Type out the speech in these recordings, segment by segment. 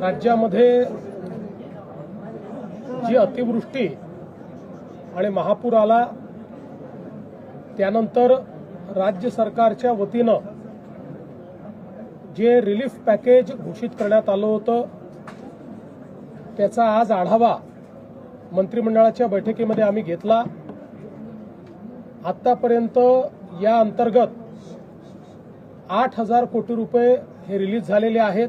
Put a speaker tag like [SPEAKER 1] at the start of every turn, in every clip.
[SPEAKER 1] राज्यामध्ये जी अतिवृष्टी आणि महापूर आला त्यानंतर राज्य सरकारच्या वतीनं जे रिलीफ पॅकेज घोषित करण्यात आलं होतं त्याचा आज आढावा मंत्रिमंडळाच्या बैठकीमध्ये आम्ही घेतला. आतापर्यंत या अंतर्गत आठ हजार कोटी रुपये हे रिलीज झालेले आहेत.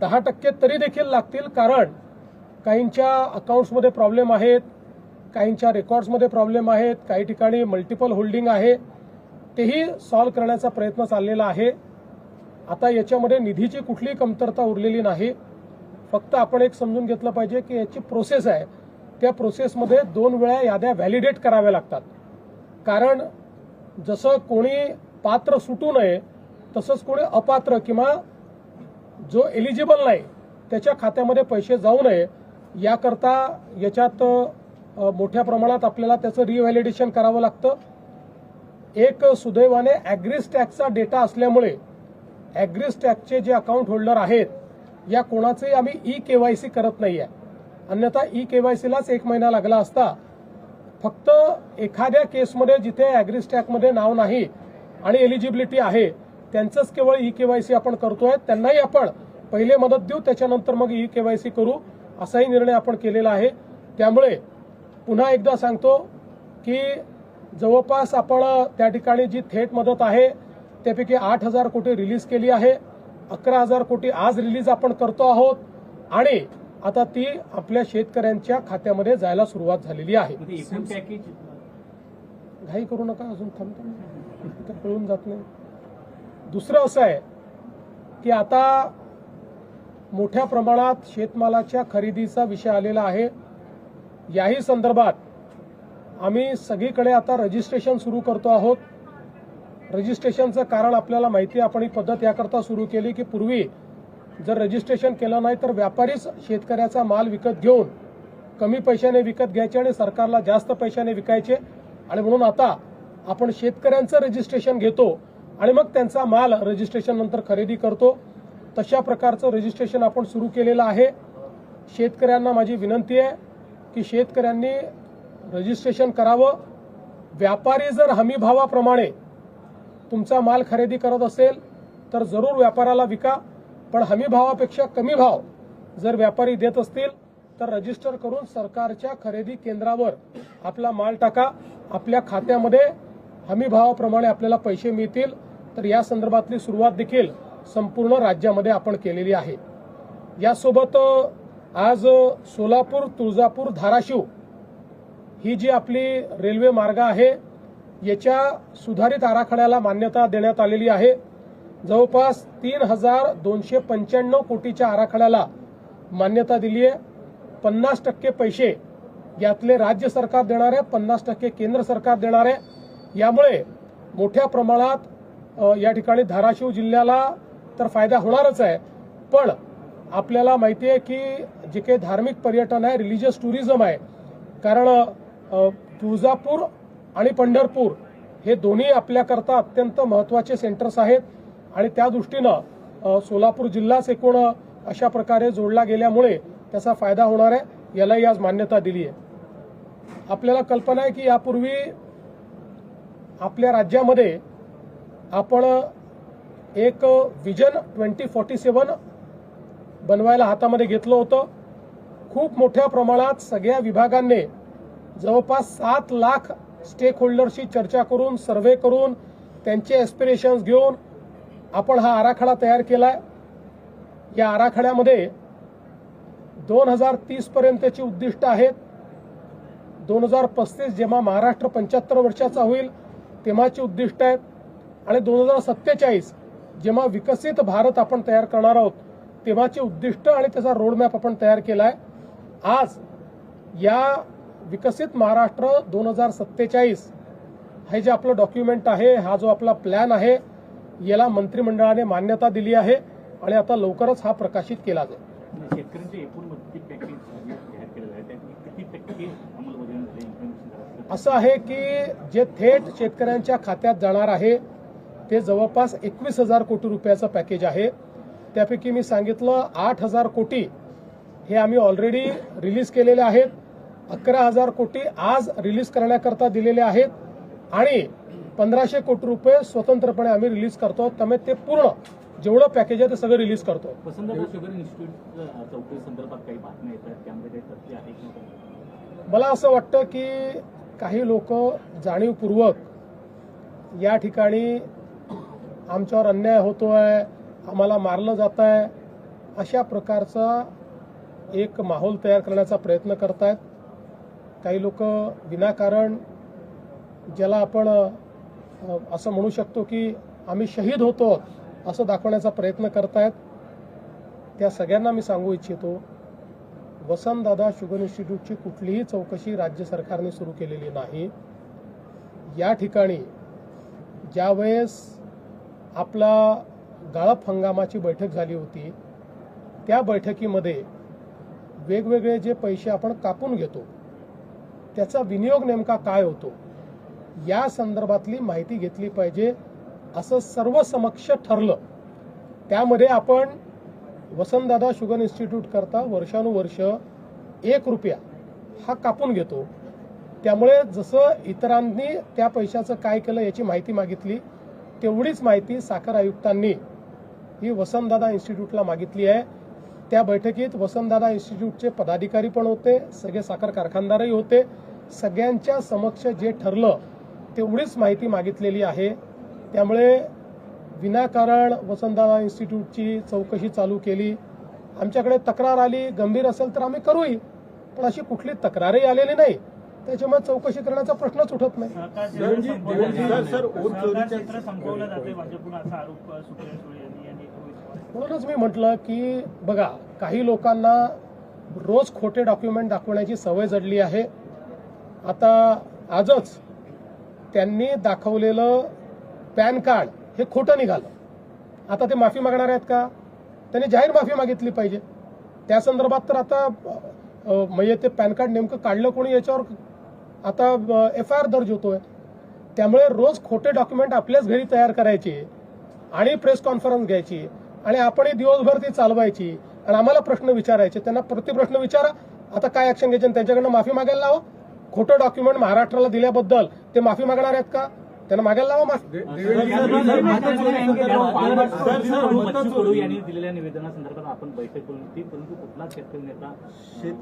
[SPEAKER 1] दहा टक्के तरी देखील लागतील कारण काहींच्या अकाउंट्समध्ये प्रॉब्लेम आहेत काहींच्या रेकॉर्ड्समध्ये प्रॉब्लेम आहेत काही ठिकाणी मल्टिपल होल्डिंग आहे. तेही सॉल्व्ह करण्याचा प्रयत्न चाललेला आहे. आता याच्यामध्ये निधीची कुठलीही कमतरता उरलेली नाही. फक्त आपण एक समजून घेतलं पाहिजे की याची प्रोसेस आहे. त्या प्रोसेसमध्ये दोन वेळा याद्या व्हॅलिडेट कराव्या लागतात. कारण जसं कोणी पात्र सुटू नये तसंच कोणी अपात्र किंवा जो एलिजिबल नाही त्याच्या खात्यामध्ये पैसे जाऊ नये याकरता याच्यात मोठ्या प्रमाणात आपल्याला त्याचं रिव्हॅलिडेशन करावं लागतं. एक सुदैवाने ॲग्रिस टॅक्सचा डेटा असल्यामुळे ॲग्रिस टॅक्सचे जे अकाउंट होल्डर आहेत या कोणाचंही आम्ही ई केवायसी करत नाही आहे अन्यथा ई केवायसीलाच एक महिना लागला असता फक्त एखाद्या केसमध्ये जिथे ॲग्रिस टॅक्समध्ये नाव नाही आणि एलिजिबिलिटी आहे त्यांचंच केवळ ई केवायसी आपण करतोय त्यांनाही आपण पहिले मदत देऊ त्याच्यानंतर मग ई केवायसी करू असाही निर्णय आपण केलेला आहे. त्यामुळे पुन्हा एकदा सांगतो की जवळपास आपण त्या ठिकाणी जी थेट मदत आहे त्यापैकी आठ हजार कोटी रिलीज केली आहे. अकरा हजार कोटी आज रिलीज आपण करतो आहोत आणि आता ती आपल्या शेतकऱ्यांच्या खात्यामध्ये जायला सुरुवात झालेली आहे.
[SPEAKER 2] म्हणजे
[SPEAKER 1] घाई करू नका अजून थांबतो तर कळून जात नाही. दुसरं असं आहे की आता मोठ्या प्रमाणात शेतमालाच्या खरेदीचा विषय आलेला आहे. याही संदर्भात आम्ही सगळीकडे आता रजिस्ट्रेशन सुरू करतो आहोत. रजिस्ट्रेशनचं कारण आपल्याला माहिती आपण ही पद्धत याकरता सुरू केली की पूर्वी जर रजिस्ट्रेशन केलं नाही तर व्यापारीच शेतकऱ्याचा माल विकत घेऊन कमी पैशाने विकत घ्यायचे आणि सरकारला जास्त पैशाने विकायचे. आणि म्हणून आता आपण शेतकऱ्यांचं रजिस्ट्रेशन घेतो. आणि मग त्यांचा माल रजिस्ट्रेशन नंतर खरेदी करतो. तशा प्रकारचं रजिस्ट्रेशन आपण सुरू केलेलं आहे. शेतकऱ्यांना माझी विनंती आहे की शेतकऱ्यांनी रजिस्ट्रेशन करावं. व्यापारी जर हमीभावाप्रमाणे तुमचा माल खरेदी करत असेल तर जरूर व्यापाराला विका. पण हमीभावापेक्षा कमी भाव जर व्यापारी देत असतील तर रजिस्टर करून सरकारच्या खरेदी केंद्रावर आपला माल टाका. आपल्या खात्यामध्ये हमीभावाप्रमाणे आपल्याला पैसे मिळतील. तर या संदर्भातली सुरुवात देखील संपूर्ण राज्यामध्ये आपण केलेली आहे. यासोबत आज सोलापूर तुळजापूर धाराशिव ही जी आपली रेल्वे मार्ग आहे याच्या सुधारित आराखड्याला मान्यता देण्यात आलेली आहे. जवळपास तीन हजार दोनशे पंच्याण्णव कोटीच्या आराखड्याला मान्यता दिली आहे. पन्नास टक्के पैसे यातले राज्य सरकार देणार आहे पन्नास टक्के केंद्र सरकार देणार आहे. यामुळे मोठ्या प्रमाणात या ठिकाणी धाराशिव जिल्ह्याला तर फायदा होणारच आहे. पण आपल्याला माहिती आहे की जे काही धार्मिक पर्यटन आहे रिलिजियस टुरिझम आहे कारण तुळजापूर आणि पंढरपूर हे दोन्ही आपल्याकरता अत्यंत महत्त्वाचे सेंटर्स आहेत आणि त्या दृष्टीनं सोलापूर जिल्हाच एकूण अशा प्रकारे जोडला गेल्यामुळे त्याचा फायदा होणार आहे यालाही आज मान्यता दिली आहे. आपल्याला कल्पना आहे की यापूर्वी आपल्या राज्यामध्ये आपण एक विजन ट्वेंटी फॉर्टी सेवन बनवायला हातामध्ये घेतलं होतं. खूप मोठ्या प्रमाणात सगळ्या विभागांनी जवळपास सात लाख स्टेक होल्डरशी चर्चा करून सर्व्हे करून त्यांचे एस्पिरेशन्स घेऊन आपण हा आराखडा तयार केलाय. या आराखड्यामध्ये दोन हजार तीसपर्यंतची उद्दिष्ट आहेत. दोन हजार पस्तीस जेव्हा महाराष्ट्र पंच्याहत्तर वर्षाचा होईल तेव्हाची उद्दिष्ट आहेत. आणि दोन हजार सत्तेचाळीस जेव्हा विकसित भारत आपण तयार करणार आहोत तेव्हाची उद्दिष्ट आणि त्याचा रोडमॅप आपण तयार केला आहे आज या विकसित महाराष्ट्र दोन हजार सत्तेचाळीस हे जे आपलं डॉक्युमेंट आहे हा जो आपला प्लॅन आहे याला मंत्रिमंडळाने मान्यता दिली आहे आणि आता लवकरच हा प्रकाशित केला जाईल.
[SPEAKER 2] शेतकऱ्यांचे एकूण मदती पॅकेज जे जाहीर केलेलं आहे त्यात किती टक्के अंमलबजावणी झाली इन्फॉर्मेशन झालं
[SPEAKER 1] असं आहे की जे थेट शेतकऱ्यांच्या खात्यात जाणार आहे ते जवळपास एकवीस हजार कोटी रुपयाचं पॅकेज आहे. त्यापैकी मी सांगितलं आठ हजार कोटी हे आम्ही ऑलरेडी रिलीज केलेले आहेत. अकरा हजार कोटी आज रिलीज करण्याकरता दिलेले आहेत. आणि पंधराशे कोटी रुपये स्वतंत्रपणे आम्ही रिलीज करतो. त्यामुळे ते पूर्ण जेवढं पॅकेज आहे ते सगळं रिलीज करतो? मला असं वाटतं की काही लोक जाणीवपूर्वक या ठिकाणी आमच्यावर अन्याय होतो आहे आम्हाला मारलं जात आहे अशा प्रकारचा एक माहोल तयार करण्याचा प्रयत्न करत आहेत काही लोक विनाकारण ज्याला आपण असं म्हणू शकतो की आम्ही शहीद होतो असं दाखवण्याचा प्रयत्न करतायत. त्या सगळ्यांना मी सांगू इच्छितो वसंतदादा शुगर इन्स्टिट्यूटची कुठलीही चौकशी राज्य सरकारने सुरू केलेली नाही. या ठिकाणी ज्यावेळेस आपला गाळप हंगामाची बैठक झाली होती. त्या बैठकीमध्ये वेगवेगळे जे पैसे आपण कापून घेतो त्याचा विनियोग नेमका काय होतो? या संदर्भातली माहिती घेतली पाहिजे. असं सर्व समक्ष ठरलं. त्यामध्ये आपण वसंतदादा शुगर इन्स्टिट्यूट करता वर्षानुवर्ष एक रुपया हा कापून घेतो. त्यामुळे जसं इतरांनी त्या पैशाचं काय केलं याची माहिती मागितली तेवढीच माहिती साखर आयुक्तांनी ही वसंतदादा इन्स्टिट्यूटला मागितली आहे. त्या बैठकीत वसंतदादा इन्स्टिट्यूटचे पदाधिकारी पण होते सगळे साखर कारखानदारही होते. सगळ्यांच्या समक्ष जे ठरलं तेवढीच माहिती मागितलेली आहे. त्यामुळे विनाकारण वसंतदादा इन्स्टिट्यूटची चौकशी चालू केली. आमच्याकडे तक्रार आली गंभीर असेल तर आम्ही करूही पण अशी कुठली तक्रारही आलेली नाही. त्याच्यामुळे चौकशी करण्याचा प्रश्नच उठत नाही. म्हणूनच मी म्हटलं की बघा काही लोकांना रोज खोटे डॉक्युमेंट दाखवण्याची सवय जडली आहे. आता आजच त्यांनी दाखवलेलं पॅन कार्ड हे खोटं निघालं. आता ते माफी मागणार आहेत का? त्यांनी जाहीर माफी मागितली पाहिजे. त्या संदर्भात तर आता म्हणजे ते पॅन कार्ड नेमकं काढलं कोणी याच्यावर? आता एफ आय आर दर्ज होतोय. त्यामुळे रोज खोटे डॉक्युमेंट आपल्याच घरी तयार करायचे आणि प्रेस कॉन्फरन्स घ्यायची आणि आपणही दिवसभर ती चालवायची आणि आम्हाला प्रश्न विचारायचे. त्यांना प्रतिप्रश्न विचारा. आता काय ऍक्शन घ्यायची आणि त्यांच्याकडनं माफी मागायला लावा. खोटं डॉक्युमेंट महाराष्ट्राला दिल्याबद्दल ते माफी मागणार आहेत का? त्यांना मागायला लावा माफी.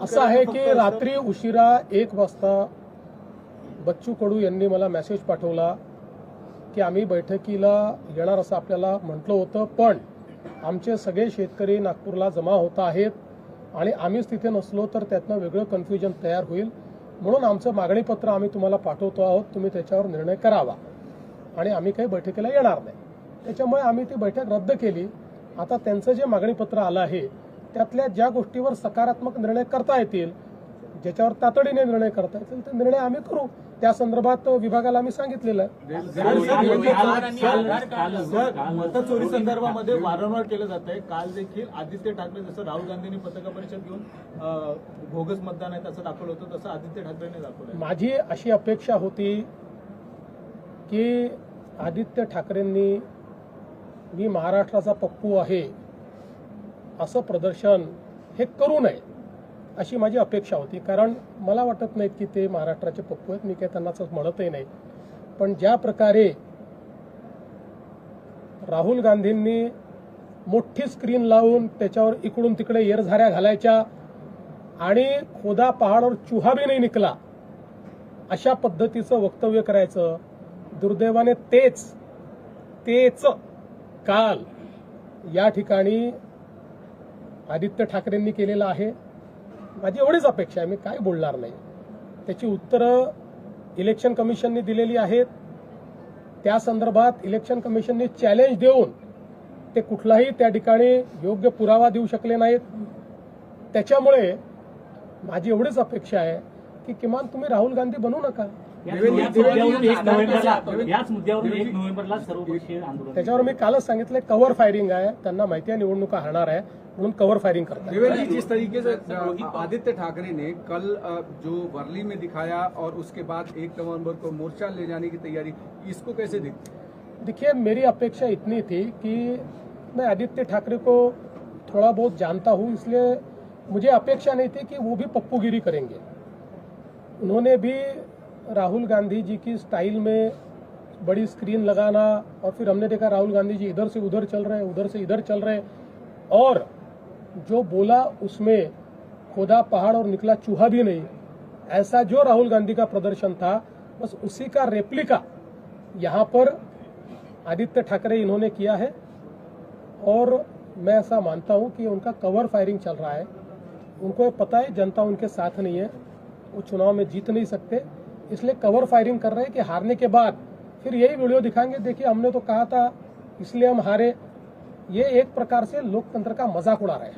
[SPEAKER 1] असं आहे की रात्री उशिरा एक वाजता बच्चू कडू यांनी मला मेसेज पाठवला की आम्ही बैठकीला येणार असं आपल्याला म्हटलं होतं पण आमचे सगळे शेतकरी नागपूरला जमा होत आहेत आणि आम्हीच तिथे नसलो तर त्यातनं वेगळं कन्फ्युजन तयार होईल. म्हणून आमचं मागणीपत्र आम्ही तुम्हाला पाठवतो आहोत तुम्ही त्याच्यावर निर्णय करावा. आणि आम्ही काही बैठकीला येणार नाही. त्याच्यामुळे आम्ही ती बैठक रद्द केली. आता त्यांचं जे मागणीपत्र आलं आहे त्यातल्या ज्या गोष्टीवर सकारात्मक निर्णय करता येतील ज्याच्यावर तातडीने निर्णय करता येतील ते निर्णय आम्ही करू. त्या संदर्भात विभागाला आम्ही सांगितलेलं
[SPEAKER 3] मतचोरी संदर्भामध्ये वारंवार केलं जात आहे. काल देखील आदित्य ठाकरे जसं राहुल गांधींनी पत्रकार परिषद घेऊन अं, बोगस मतदान आहे असं दाखवलं होतं तसं आदित्य ठाकरेंनी दाखवलं
[SPEAKER 1] माझी अशी अपेक्षा होती की आदित्य ठाकरेंनी मी महाराष्ट्राचा पप्पू आहे असं प्रदर्शन हे करू नये. अशी माझी अपेक्षा होती. कारण मला वाटत नाहीत की ते महाराष्ट्राचे पप्पू आहेत. मी काही त्यांना म्हणतही नाही. पण ज्या प्रकारे राहुल गांधींनी मोठी स्क्रीन लावून त्याच्यावर इकडून तिकडे येरझाऱ्या घालायच्या आणि खोदा पहाडवर चुहाबी नाही निकला अशा पद्धतीचं वक्तव्य करायचं. दुर्दैवाने तेच तेच काल या ठिकाणी आदित्य ठाकरेंनी केलेलं आहे. माझी एवढीच अपेक्षा आहे मी काय बोलणार नाही. त्याची उत्तरं इलेक्शन कमिशनने दिलेली आहेत. त्या संदर्भात इलेक्शन कमिशनने चॅलेंज देऊन ते कुठलाही त्या ठिकाणी योग्य पुरावा देऊ शकले नाहीत. त्याच्यामुळे माझी एवढीच अपेक्षा आहे की किमान तुम्ही राहुल गांधी बनू नका.
[SPEAKER 2] याच याच मुद्द्यावरून एक नोव्हेंबरला याच मुद्द्यावरून एक नोव्हेंबरला सर्वपक्षीय आंदोलन
[SPEAKER 1] त्याच्यावर मी कालच सांगितलंय कव्हर फायरिंग आहे. त्यांना माहिती आहे निवडणुका हारणार आहे. म्हणून कव्हर फायरिंग करतात
[SPEAKER 4] देवेंद्र जी जिस तरीके से आदित्य ठाकरे ने कल जो वर्ली में दिखाया और उसके बाद एक नवंबर को मोर्चा ले जाने की तैयारी इसको कैसे देखते?
[SPEAKER 1] देखिए मेरी अपेक्षा इतनी थी कि मैं आदित्य ठाकरे को थोड़ा बहुत जानता हूँ इसलिए मुझे अपेक्षा नहीं थी कि वो भी पप्पूगिरी करेंगे। उन्होंने भी राहुल गांधी जी की स्टाइल में बड़ी स्क्रीन लगाना और फिर हमने देखा राहुल गांधी जी इधर से उधर चल रहे हैं, उधर से इधर चल रहे हैं। और जो बोला उसमें, खोदा पहाड़ और निकला चूहा भी नहीं। ऐसा जो राहुल गांधी का प्रदर्शन था, बस उसी का रेप्लिका यहाँ पर आदित्य ठाकरे इन्होंने किया है। और मैं ऐसा मानता हूँ कि उनका कवर फायरिंग चल रहा है। उनको पता है, जनता उनके साथ नहीं है। वो चुनाव में जीत नहीं सकते। इसलिए कवर फायरिंग कर रहे हैं कि हारने के बाद फिर यही वीडियो दिखाएँगे। देखिए, हमने तो कहा था, इसलिए हम हारे। ये एक प्रकार से लोकतंत्र का मज़ाक उड़ा रहे हैं।